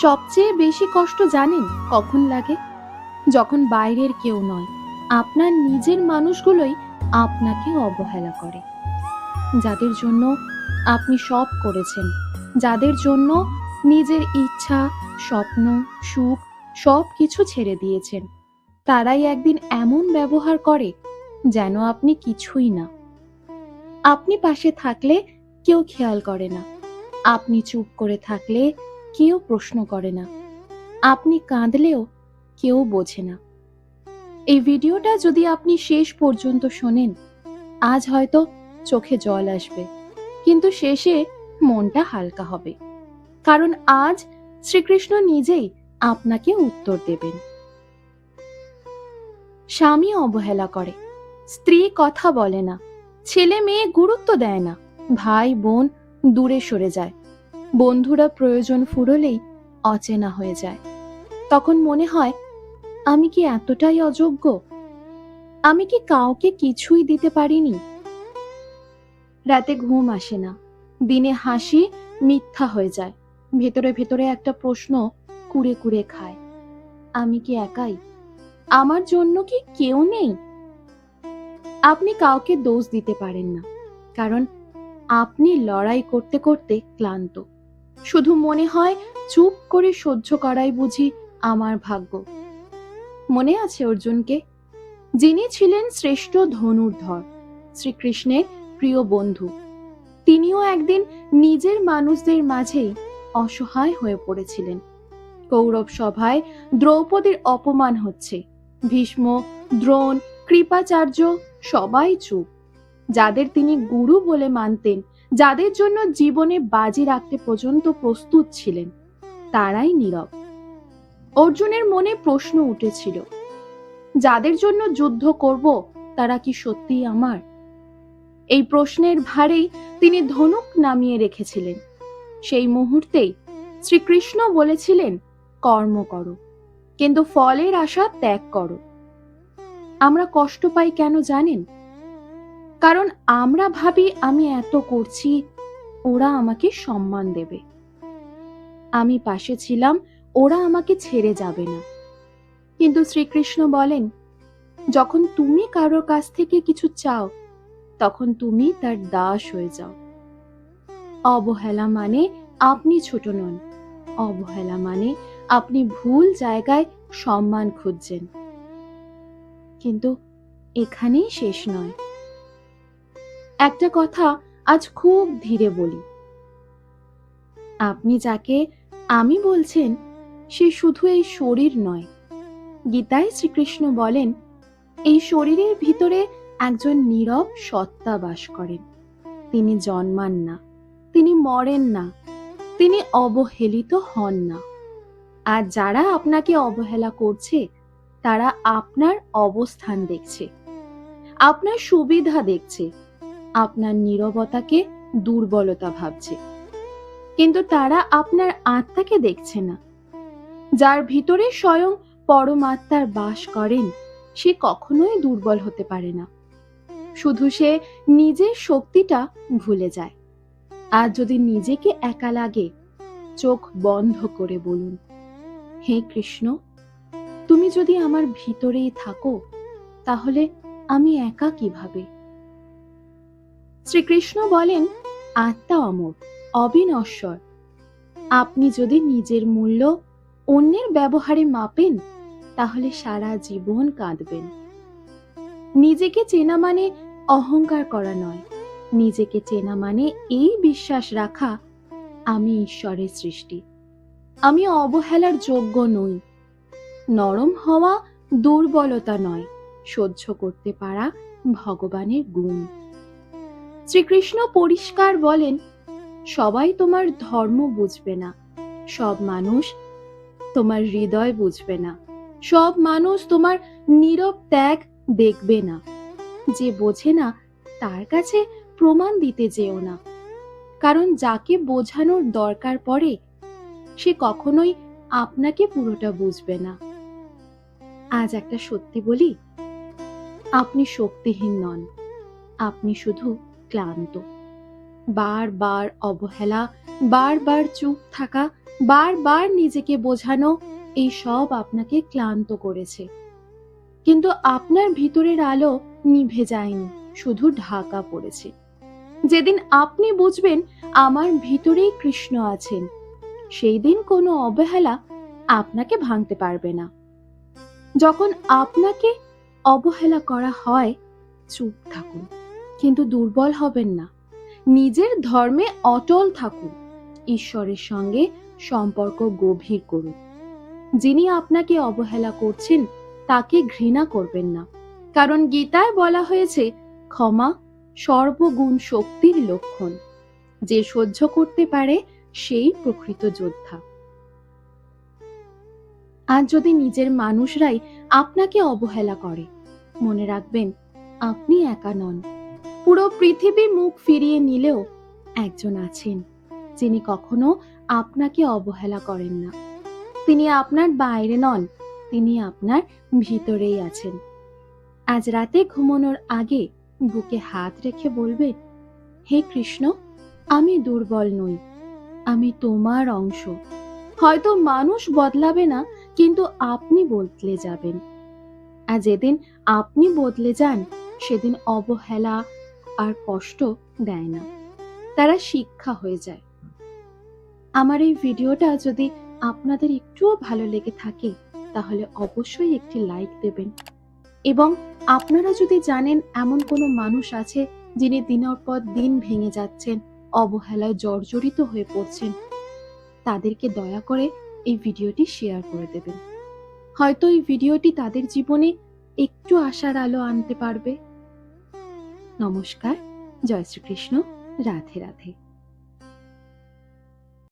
সবচেয়ে বেশি কষ্ট জানেন কখন লাগে? যখন বাইরের কেউ নয়, আপনার নিজের মানুষগুলোই আপনাকে অবহেলা করে। যাদের জন্য আপনি সব করেছেন, যাদের জন্য নিজের ইচ্ছা, স্বপ্ন, সুখ সব কিছু ছেড়ে দিয়েছেন, তারাই একদিন এমন ব্যবহার করে যেন আপনি কিছুই না। আপনি পাশে থাকলে কেউ খেয়াল করে না। আপনি চুপ করে থাকলে কেউ প্রশ্ন করে না। আপনি কাঁদলেও কেউ বোঝে না। এই ভিডিওটা যদি আপনি শেষ পর্যন্ত শোনেন, আজ হয়তো চোখে জল আসবে, কিন্তু শেষে মনটা হালকা হবে। কারণ আজ শ্রীকৃষ্ণ নিজেই আপনাকে উত্তর দেবেন। স্বামী অবহেলা করে, স্ত্রী কথা বলে না, ছেলে মেয়ে গুরুত্ব দেয় না, ভাই বোন দূরে সরে যায়। বন্ধুরা প্রয়োজন ফুরলেই অচেনা হয়ে যায়। তখন মনে হয়, আমি কি এতটাই অযোগ্য? আমি কি কাউকে কিছুই দিতে পারিনি? রাতে ঘুম আসে না। দিনে হাসি মিথ্যা হয়ে যায়। ভেতরে ভেতরে একটা প্রশ্ন কুড়ে কুড়ে খায়। আমি কি একাই? আমার জন্য কি কেউ নেই? আপনি কাউকে দোষ দিতে পারেন না। কারণ আপনি লড়াই করতে করতে ক্লান্ত। শুধু মনে হয় চুপ করে সহ্য করাই বুঝি আমার ভাগ্য। মনে আছে অর্জুনকে? যিনি ছিলেন শ্রেষ্ঠ ধনুর্ধর, শ্রীকৃষ্ণের প্রিয় বন্ধু। তিনিও একদিন নিজের মানুষদের মাঝেই অসহায় হয়ে পড়েছিলেন। কৌরব সভায় দ্রৌপদীর অপমান হচ্ছে। ভীষ্ম, দ্রোণ, কৃপাচার্য সবাই চুপ। যাদের তিনি গুরু বলে মানতেন যাদের জন্য জীবনে বাজি রাখতে পর্যন্ত প্রস্তুত ছিলেন, তারাই নীরব। অর্জুনের মনে প্রশ্ন উঠেছিল, যাদের জন্য যুদ্ধ করব, তারা কি সত্যি আমার? এই প্রশ্নের ভারেই তিনি ধনুক নামিয়ে রেখেছিলেন। সেই মুহূর্তেই শ্রীকৃষ্ণ বলেছিলেন, কর্ম করো, কিন্তু ফলের আশা ত্যাগ করো। আমরা কষ্ট পাই কেন জানেন? কারণ আমরা ভাবি আমি এত করছি, ওরা আমাকে সম্মান দেবে। আমি পাশে ছিলাম, ওরা আমাকে ছেড়ে যাবে না। কিন্তু শ্রীকৃষ্ণ বলেন, যখন তুমি কারোর কাছ থেকে কিছু চাও, তখন তুমি তার দাস হয়ে যাও। অবহেলা মানে আপনি ছোট নন, অবহেলা মানে আপনি ভুল জায়গায় সম্মান খুঁজছেন। কিন্তু এখানেই শেষ নয়। একটা কথা আজ খুব ধীরে বলি। আপনি যাকে আমি বলছেন, সে শুধু এই শরীর নয়। গীতায় শ্রীকৃষ্ণ বলেন, এই শরীরের ভিতরে একজন নীরব সত্তা বাস করেন। তিনি জন্মান না, তিনি মরেন না, তিনি অবহেলিত হন না। আর যারা আপনাকে অবহেলা করছে, তারা আপনার অবস্থান দেখছে, আপনার সুবিধা দেখছে। আপনার নীরবতাকে দুর্বলতা ভাবছে। কিন্তু তারা আপনার আত্মাকে দেখছে না। যার ভিতরে স্বয়ং পরমাত্মার বাস করেন, সে কখনোই দুর্বল হতে পারে না। শুধু সে নিজের শক্তিটা ভুলে যায়। আর যদি নিজেকে একা লাগে, চোখ বন্ধ করে বলুন, হে কৃষ্ণ, তুমি যদি আমার ভিতরেই থাকো, তাহলে আমি একা কীভাবে? শ্রীকৃষ্ণ বলেন, আত্মা অমর, অবিনশ্বর। আপনি যদি নিজের মূল্য অন্যের ব্যবহারে মাপেন, তাহলে সারা জীবন কাঁদবেন। নিজেকে চেনা মানে অহংকার করা নয়। নিজেকে চেনা মানে এই বিশ্বাস রাখা, আমি ঈশ্বরের সৃষ্টি। আমি অবহেলার যোগ্য নই। নরম হওয়া দুর্বলতা নয়। সহ্য করতে পারা ভগবানের গুণ। শ্রীকৃষ্ণ পরিষ্কার বলেন, সবাই তোমার ধর্ম বুঝবে না। সব মানুষ তোমার হৃদয় বুঝবে না। সব মানুষ তোমার নীরব ত্যাগ দেখবে না। যে বোঝে না, তার কাছে প্রমাণ দিতে যেও না। কারণ যাকে বোঝানোর দরকার পড়ে, সে কখনোই আপনাকে পুরোটা বুঝবে না। আজ একটা সত্যি বলি, আপনি শক্তিহীন নন। আপনি শুধু ক্লান্ত। বারবার অবহেলা বারবার চুপ থাকা বারবার নিজেকে বোঝানো, এই সব আপনাকে ক্লান্ত করেছে। কিন্তু আপনার ভিতরের আলো নিভে যায়নি, শুধু ঢাকা পড়েছে। যেদিন আপনি বুঝবেন আমার ভিতরেই কৃষ্ণ আছেন, সেই দিন কোনো অবহেলা আপনাকে ভাঙতে পারবে না। যখন আপনাকে অবহেলা করা হয়, চুপ থাকুন। কিন্তু দুর্বল হবেন না। নিজের ধর্মে অটল থাকুন। ঈশ্বরের সঙ্গে সম্পর্ক গভীর করুন। যিনি আপনাকে অবহেলা করছেন, তাকে ঘৃণা করবেন না। কারণ গীতায় বলা হয়েছে, ক্ষমা সর্বগুণ শক্তির লক্ষণ। যে সহ্য করতে পারে, সেই প্রকৃত যোদ্ধা। আর যদি নিজের মানুষরাই আপনাকে অবহেলা করে, মনে রাখবেন, আপনি একা নন। পুরো পৃথিবী মুখ ফিরিয়ে নিলেও একজন আছেন, যিনি কখনো আপনাকে অবহেলা করেন না। তিনি আপনার বাইরে নন, তিনি আপনার ভিতরেই আছেন। আজ রাতে ঘুমানোর আগে বুকে হাত রেখে বলবে, হে কৃষ্ণ, আমি দুর্বল নই, আমি তোমার অংশ। হয়তো মানুষ বদলাবে না, কিন্তু আপনি বদলে যাবেন। আর যেদিন আপনি বদলে যান, সেদিন অবহেলা আর কষ্ট দেয় না। তারা শিক্ষা হয়ে যায়। আমার এই ভিডিওটা যদি আপনাদের একটুও ভালো লেগে থাকে, তাহলে অবশ্যই একটি লাইক দেবেন। এবং আপনারা যদি জানেন এমন কোনো মানুষ আছে, যিনি দিনের পর দিন ভেঙে যাচ্ছেন, অবহেলায় জর্জরিত হয়ে পড়ছেন, তাদেরকে দয়া করে এই ভিডিওটি শেয়ার করে দেবেন। হয়তো এই ভিডিওটি তাদের জীবনে একটু আশার আলো আনতে পারবে। নমস্কার জয় শ্রীকৃষ্ণ রাধে রাধে।